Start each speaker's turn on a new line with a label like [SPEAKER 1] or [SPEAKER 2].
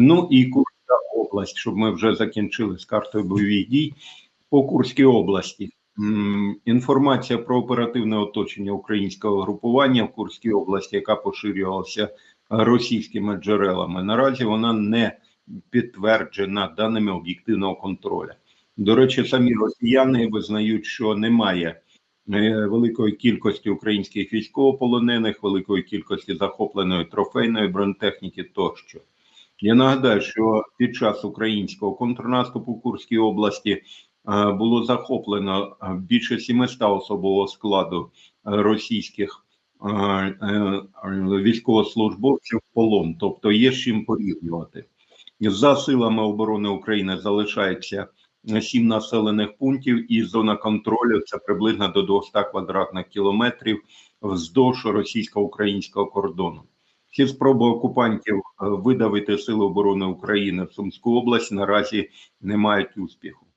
[SPEAKER 1] Ну і Курська область, щоб ми вже закінчили з картою бойових дій по Курській області. Інформація про оперативне оточення українського групування в Курській області, яка поширювалася російськими джерелами. Наразі вона не підтверджена даними об'єктивного контролю. До речі, самі росіяни визнають, що немає е, великої кількості українських військовополонених, великої кількості захопленої трофейної бронетехніки тощо. Я нагадаю, що під час українського контрнаступу в Курській області е, було захоплено е, більше 700 особового складу е, російських військовослужбовців в полон, тобто є з чим порівнювати. За силами оборони України залишається сім населених пунктів, і зона контролю це приблизно до 200 квадратних кілометрів вздовж російсько-українського кордону. Всі спроби окупантів е, видавити сили оборони України в Сумську область наразі не мають успіху.